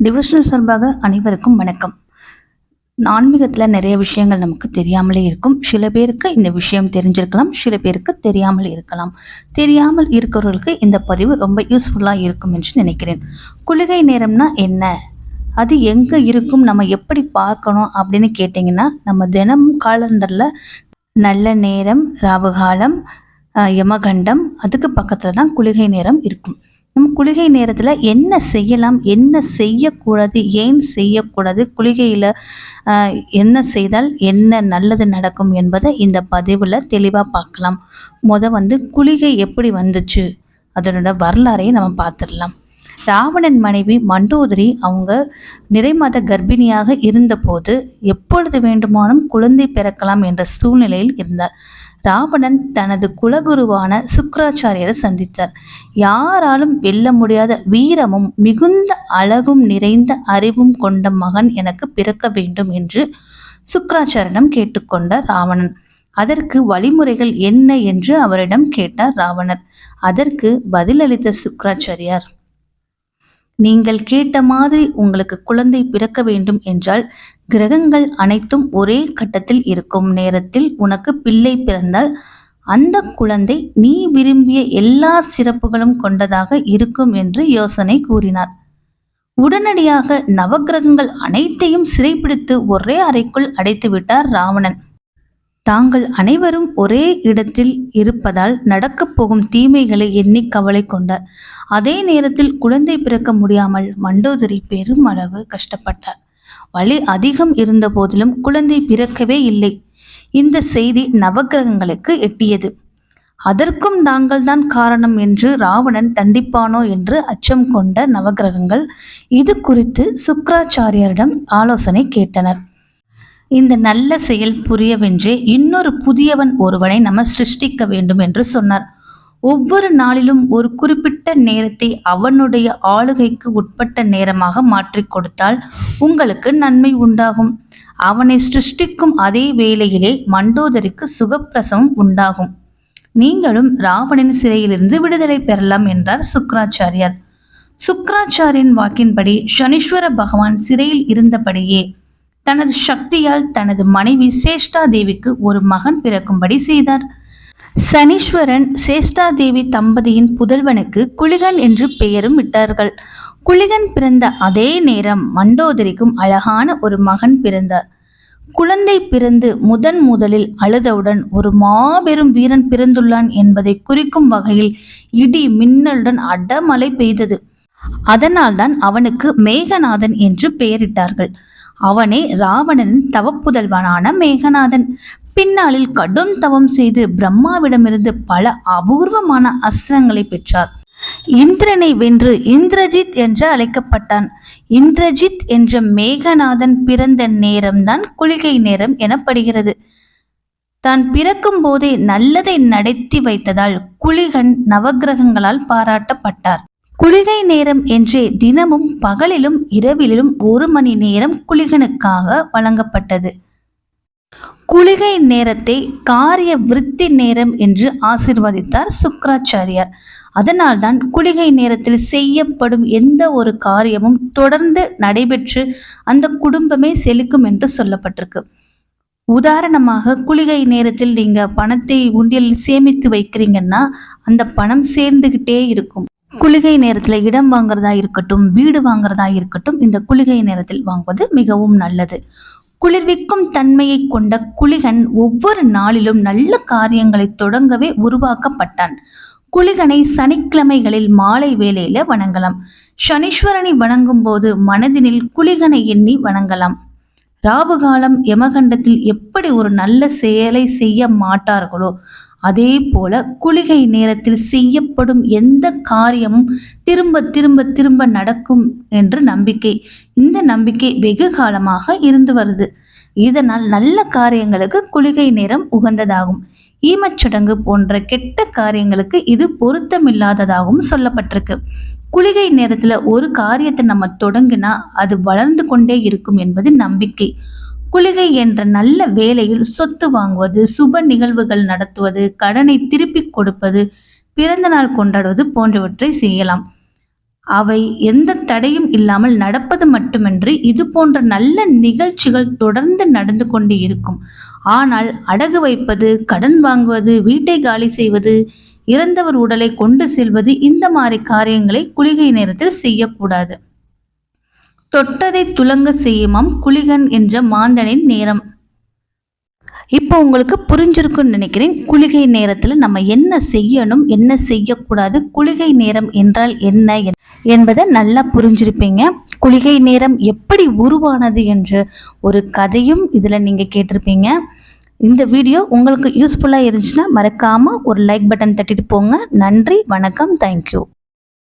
Divisional சார்பாக அனைவருக்கும் வணக்கம். ஆன்மீகத்தில் நிறைய விஷயங்கள் நமக்கு தெரியாமலே இருக்கும். சில பேருக்கு இந்த விஷயம் தெரிஞ்சிருக்கலாம் சில பேருக்கு தெரியாமல் இருக்கலாம். தெரியாமல் இருக்கிறவர்களுக்கு இந்த பதிவு ரொம்ப யூஸ்ஃபுல்லாக இருக்கும் என்று நினைக்கிறேன். குளிகை நேரம்னா என்ன? அது எங்கே இருக்கும்? நம்ம எப்படி பார்க்கணும் அப்படின்னு கேட்டிங்கன்னா நம்ம தினமும் காலண்டரில் நல்ல நேரம் ராவுகாலம் யமகண்டம் அதுக்கு பக்கத்தில் தான் குளிகை நேரம் இருக்கும். நம்ம குளிகை நேரத்தில் என்ன செய்யலாம் என்ன செய்யக்கூடாது ஏன் செய்யக்கூடாது குளிகையில் என்ன செய்தால் என்ன நல்லது நடக்கும் என்பதை இந்த பதிவில் தெளிவாக பார்க்கலாம். முத வந்து குளிகை எப்படி வந்துச்சு? அதனோட வரலாறையும் நம்ம பார்த்துடலாம் ராவணன் மனைவி மண்டோதரி அவங்க நிறைமாத கர்ப்பிணியாக இருந்தபோது எப்பொழுது வேண்டுமானும் குழந்தை பிறக்கலாம் என்ற சூழ்நிலையில் இருந்தார். ராவணன் தனது குலகுருவான சுக்கராச்சாரியரை சந்தித்தார். யாராலும் வெல்ல முடியாத வீரமும் மிகுந்த அழகும் நிறைந்த அறிவும் கொண்ட மகன் எனக்கு பிறக்க வேண்டும் என்று சுக்கராச்சாரியிடம் கேட்டுக்கொண்டார் ராவணன். அதற்கு வழிமுறைகள் என்ன என்று அவரிடம் கேட்டார் ராவணர். அதற்கு பதிலளித்த சுக்கராச்சாரியார் நீங்கள் கேட்ட மாதிரி உங்களுக்கு குழந்தை பிறக்க வேண்டும் என்றால் கிரகங்கள் அனைத்தும் ஒரே கட்டத்தில் இருக்கும் நேரத்தில் உனக்கு பிள்ளை பிறந்தால் அந்த குழந்தை நீ விரும்பிய எல்லா சிறப்புகளும் கொண்டதாக இருக்கும் என்று யோசனை கூறினார். உடனடியாக நவக்கிரகங்கள் அனைத்தையும் சிறைப்பிடித்து ஒரே அறைக்குள் அடைத்து விட்டார் ராவணன். தாங்கள் அனைவரும் ஒரே இடத்தில் இருப்பதால் நடக்கப் போகும் தீமைகளை எண்ணி கவலை கொண்டார் அதே நேரத்தில் குழந்தை பிறக்க முடியாமல் மண்டோதரி பெரும் அளவு கஷ்டப்பட்டார். வலி அதிகம் இருந்த போதிலும் குழந்தை பிறக்கவே இல்லை. இந்த செய்தி நவக்கிரகங்களுக்கு எட்டியது. அதற்கும் தாங்கள்தான் காரணம் என்று ராவணன் தண்டிப்பானோ என்று அச்சம் கொண்ட நவக்கிரகங்கள். இது குறித்து சுக்கராச்சாரியரிடம் ஆலோசனை கேட்டனர். இந்த நல்ல செயல் புரியவென்றே இன்னொரு புதியவன் ஒருவனை நம்ம சிருஷ்டிக்க வேண்டும் என்று சொன்னார். ஒவ்வொரு நாளிலும் ஒரு குறிப்பிட்ட நேரத்தை அவனுடைய ஆளுகைக்கு உட்பட்ட நேரமாக மாற்றிக் கொடுத்தால் உங்களுக்கு நன்மை உண்டாகும். அவனை சிருஷ்டிக்கும் அதே வேளையிலே மண்டோதரிக்கு சுகப்பிரசவம் உண்டாகும். நீங்களும் ராவணின் சிறையிலிருந்து விடுதலை பெறலாம் என்றார் சுக்கராச்சாரியார். சுக்கராச்சாரியின் வாக்கின்படி சனீஸ்வர பகவான் சிறையில் இருந்தபடியே தனது சக்தியால் தனது மனைவி சேஷ்டா தேவிக்கு ஒரு மகன் பிறக்கும்படி செய்தார். சனீஸ்வரன் சேஷ்டா தேவி தம்பதியின் புதல்வனுக்கு குளிகன் என்று பெயரும் விட்டார்கள் குளிகன் பிறந்த அதே நேரம் மண்டோதரிக்கும் அழகான ஒரு மகன் பிறந்தார். குழந்தை பிறந்து முதன் முதலில் அழுதவுடன் ஒரு மாபெரும் வீரன் பிறந்துள்ளான் என்பதை குறிக்கும் வகையில் இடி மின்னலுடன் அடமழை பெய்தது. அதனால்தான் அவனுக்கு மேகநாதன் என்று பெயரிட்டார்கள். அவனே ராவணனின் தவப்புதல்வனான மேகநாதன். பின்னாளில் கடும் தவம் செய்து பிரம்மாவிடமிருந்து பல அபூர்வமான அஸ்திரங்களை பெற்றார். இந்திரனை வென்று இந்திரஜித் என்று அழைக்கப்பட்டான். இந்திரஜித் என்ற மேகநாதன் பிறந்த நேரம்தான் குளிகை நேரம் எனப்படுகிறது. தான் பிறக்கும் போதே நல்லதை நடத்தி வைத்ததால் குளிகன் நவக்கிரகங்களால் பாராட்டப்பட்டார். குளிகை நேரம் என்றே தினமும் பகலிலும் இரவிலும் ஒரு மணி நேரம் குளிகனுக்காக வழங்கப்பட்டது. குளிகை நேரத்தை காரிய விருத்தி நேரம் என்று ஆசிர்வதித்தார் சுக்கராச்சாரியார். அதனால்தான் குளிகை நேரத்தில் செய்யப்படும் எந்த ஒரு காரியமும் தொடர்ந்து நடைபெற்று அந்த குடும்பமே செழிக்கும் என்று சொல்லப்பட்டிருக்கு. உதாரணமாக குளிகை நேரத்தில் நீங்கள் பணத்தை உண்டியலில் சேமித்து வைக்கிறீங்கன்னா அந்த பணம் சேர்ந்துகிட்டே இருக்கும். குளிகை நேரத்தில் இடம் வாங்குறதா இருக்கட்டும் வீடு வாங்குறதா இருக்கட்டும் இந்த குளிகை நேரத்தில் வாங்குவது மிகவும் நல்லது. குளிர்விக்கும் தன்மையை கொண்ட குளிகன் ஒவ்வொரு நாளிலும் நல்ல காரியங்களை தொடங்கவே உருவாக்கப்பட்டான். குளிகனை சனிக்கிழமைகளில் மாலை வேளையில வணங்கலாம். சனீஸ்வரனை வணங்கும் போது மனதினில் குளிகனை எண்ணி வணங்கலாம். ராபுகாலம் யமகண்டத்தில் எப்படி ஒரு நல்ல செயலை செய்ய மாட்டார்களோ அதே போல குளிகை நேரத்தில் செய்யப்படும் எந்த காரியமும் திரும்ப திரும்ப திரும்ப நடக்கும் என்று நம்பிக்கை. இந்த நம்பிக்கை வெகு காலமாக இருந்து வருது. இதனால் நல்ல காரியங்களுக்கு குளிகை நேரம் உகந்ததாகும். ஈமச்சடங்கு போன்ற கெட்ட காரியங்களுக்கு இது பொருத்தமில்லாததாகவும் சொல்லப்பட்டிருக்கு. குளிகை நேரத்தில் ஒரு காரியத்தை நம்ம தொடங்கினா அது வளர்ந்து கொண்டே இருக்கும் என்பது நம்பிக்கை. குளிகை என்ற நல்ல வேலையில் சொத்து வாங்குவது சுப நிகழ்வுகள் நடத்துவது கடனை திருப்பிக் கொடுப்பது பிறந்த நாள் கொண்டாடுவது போன்றவற்றை செய்யலாம். அவை எந்த தடையும் இல்லாமல் நடப்பது மட்டுமின்றி இது போன்ற நல்ல நிகழ்ச்சிகள் தொடர்ந்து நடந்து கொண்டு இருக்கும். ஆனால் அடகு வைப்பது கடன் வாங்குவது வீட்டை காலி செய்வது இறந்தவர் உடலை கொண்டு செல்வது இந்த மாதிரி காரியங்களை குளிகை நேரத்தில் செய்யக்கூடாது. தொட்டதை துலங்க செய்யுமாம் குளிகன் என்ற மாந்தனின் நேரம். இப்போ உங்களுக்கு புரிஞ்சிருக்குன்னு நினைக்கிறேன். குளிகை நேரத்தில் நம்ம என்ன செய்யணும் என்ன செய்யக்கூடாது குளிகை நேரம் என்றால் என்ன என்பதை நல்லா புரிஞ்சிருப்பீங்க. குளிகை நேரம் எப்படி உருவானது என்ற ஒரு கதையும் இதில் நீங்கள் கேட்டிருப்பீங்க. இந்த வீடியோ உங்களுக்கு யூஸ்ஃபுல்லாக இருந்துச்சுன்னா மறக்காமல் ஒரு லைக் பட்டன் தட்டிட்டு போங்க. நன்றி வணக்கம் தேங்க்யூ